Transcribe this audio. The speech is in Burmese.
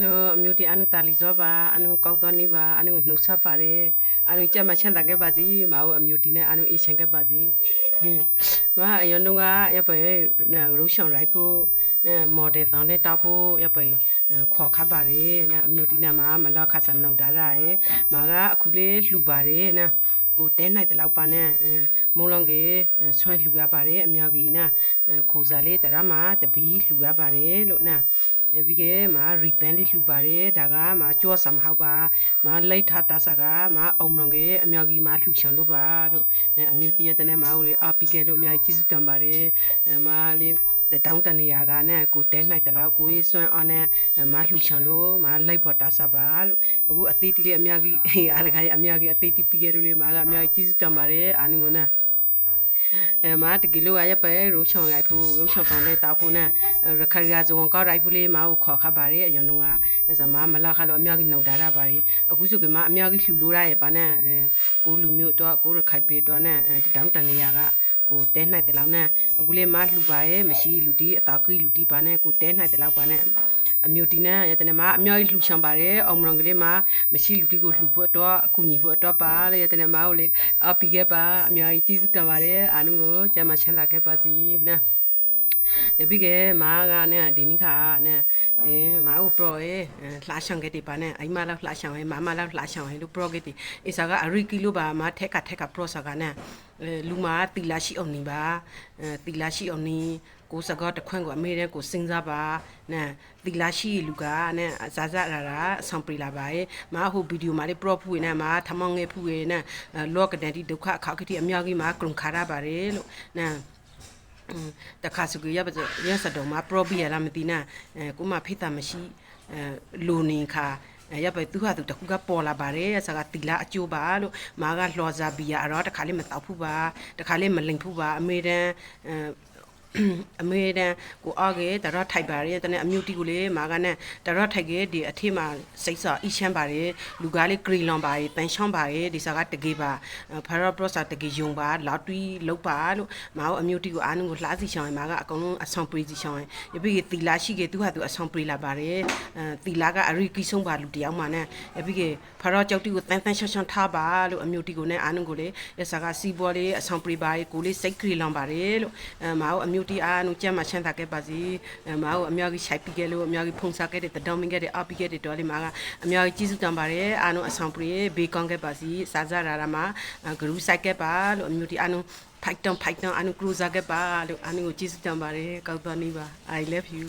လို့အမျိုးတီအနုတာလီဇောပါအနုကောက်တော်နေပါအနုနှုတ်ဆက်ပါတယ်အနုကြက်မချမ်းသာခဲ့ပါစီမအောင်အမျိုးတီနဲ့အနုအေးချမ်းခဲ့ပါစီဟင်းငါအရင်တော့ကရပဲရိုးရှောင်းရိုက်ဖို့နဲ့မော်ဒယ်တောင်းနဲ့တောက်ဖို့ရပဲခေါ်ခတ်ပါတယ်နဲ့အမျိုးတီနဲ့မှာမလောက်ခတ်ဆန်နှုတ်တာရဲမာကအခုလေးလှူပါတယ်နော်ကိုတဲနိုင်တဲ့လောက်ပါနဲ့မုံလုံးကြီးဆွဲလှူရပါတယ်အမြောက်ကြီးနော်ခိုးစားလေးတရမှာတပီးလှူရပါတယ်လို့နော် ပြီးကဲမှာရီတန်လေးလှူပါတယ်ဒါကမှာကြောဆာမဟုတ်ပါမှာလိတ်ထတာစကားမှာအုံမောင်ကေအမြောက်ကြီးမှာလှူချံလို့ပါလို့အဲအမျိုးတည်းရဲ့တနေ့မှာဟိုလေအပီကဲလို့အများကြီးကျေးဇူးတင်ပါတယ်အဲမှာလေးတောင်းတနေရကနဲ့ကိုတဲနိုင်တယ်လို့ကိုရေးစွမ်းအောင်နဲ့မလှူချံလို့မလိုက်ပေါ်တာစပါလို့အခုအသေးတီးလေးအများကြီးအားရခါရအများကြီးအသေးတီးပြီးခဲ့လို့လေမှာကအများကြီးကျေးဇူးတင်ပါတယ်အာနုကနာ အဲမှာတကီလိုရပဲရိုးချောင်ရိုက်ဖို့ရိုးချောင်ပေါင်းတဲ့တာဖို့နဲ့ရခရဇုံကောက်ရိုက်ဖို့လေးမအောင်ခေါ်ခတ်ပါရအရင်တော့ကဇမမလာခလို့အများကြီးနှုတ်တာရပါရီအခုဆိုကမှအများကြီးလှူလို့ရရဲ့ပါနဲ့ကိုလူမျိုးတော့ကိုရခိုက်ပြေတော့နဲ့တောင်းတနေရကကိုတဲနိုင်တယ်လောက်နဲ့အခုလေးမလှူပါရဲ့မရှိလူတီအတာကီလူတီပါနဲ့ကိုတဲနိုင်တယ်လောက်ပါနဲ့ အမျိုးတီနဲ့ရတဲ့မှာအများကြီးလှူချံပါတယ်အောင်မရံကလေးမှာမရှိလူတီကိုလှူဖို့တော့အကူညီဖို့တော့ပါလေရတဲ့မှာကိုလေအပီခဲ့ပါအများကြီးကျေးဇူးတင်ပါတယ်အားလုံးကိုကျမ်းမချမ်းသာခဲ့ပါစီနော် ရပြီကမာကနဲ့ဒီနိခါနဲ့အဲမာကိုပရောရဲ့လှဆောင်ခဲ့တယ်ပါနဲ့အိမ်မလောက်လှဆောင်ရဲ့မမလောက်လှဆောင်ရဲ့လို့ပရောခဲ့တယ်အစားကအရိကီလိုပါမထက်ကထက်ကပရောစကနဲ့အဲလူမာတီလာရှိအောင်နေပါအဲတီလာရှိအောင်နေကိုစကားတခွန့်ကိုအမေတဲ့ကိုစဉ်းစားပါနဲ့တီလာရှိလူကနဲ့ဇာဇရာရာဆောင်ပြလာပါရဲ့မဟုတ်ဗီဒီယိုမှာလေပရောဖူနဲ့မှာထမောင်းငယ်ဖူနဲ့လောကဒန်တီဒုက္ခအခါခတိအများကြီးမှာကရုံခါရပါတယ်လို့နဲ့ တခါစုကရပါရစတော့မှာ pro ပြရလားမသိနာအဲကိုမဖိတာမရှိအဲလူနေခါရပဲသူဟာသူတခုကပေါ်လာပါတယ်ဆာကတီလာအကျိုးပါလို့မာကလှော်စာဘီယာအတော့တခါလေးမတောက်ဘူးပါတခါလေးမလိန်ဘူးပါအမေတန် အဲအမေတန်ကိုအော်ကေတရထိုက်ပါရဲ့တနေ့အမျိုးတီကိုလေမာကနဲ့တရထိုက်ကေဒီအထေးမှာစိတ်စောအီချမ်းပါရဲ့လူကားလေးဂရီလွန်ပါရဲ့တန်ချောင်းပါရဲ့ဒီစားကတကေပါဖာရပရော့စာတကေယုံပါလောက်တွီလောက်ပါလို့မာကိုအမျိုးတီကိုအားနုကိုလှားစီချောင်းရင်မာကအကုန်လုံးအဆောင်ပရိစီချောင်းရင်ယပိကေတီလာရှိကေသူဟာသူအဆောင်ပရိလာပါတယ်အဲတီလာကအရိကီဆုံးပါလူတယောက်မှနဲ့ယပိကေဖာရကြောက်တီကိုတန်တန်ရှောင်းရှောင်းထားပါလို့အမျိုးတီကိုနဲ့အားနုကိုလေရစားကစီဘောလေးအဆောင်ပရိပါရဲ့ကိုလေးစိတ်ဂရီလွန်ပါတယ်လို့အဲမာကိုအမျိုးတီအားနုကြမ်းမှချမ်းသာခဲ့ပါစေအဲမာကိုအများကြီးရှိုက်ပြီးခဲ့လို့အများကြီးဖုန်စားခဲ့တဲ့တောင်းမင်းခဲ့တဲ့အပီခဲ့တဲ့တော်လေးမာကအများကြီးကျေးဇူးတင်ပါတယ်အားလုံးအဆောင်ပရိဘေးကောင်းခဲ့ပါစေစာစားရာရာမှာဂရုစိုက်ခဲ့ပါလို့အမျိုးတီအားလုံးဖိုက်တောင်ဖိုက်တောင်အနုကရူဇာခဲ့ပါလို့အနုကိုကျေးဇူးတင်ပါတယ်ကောက်တော်နေပါ I love you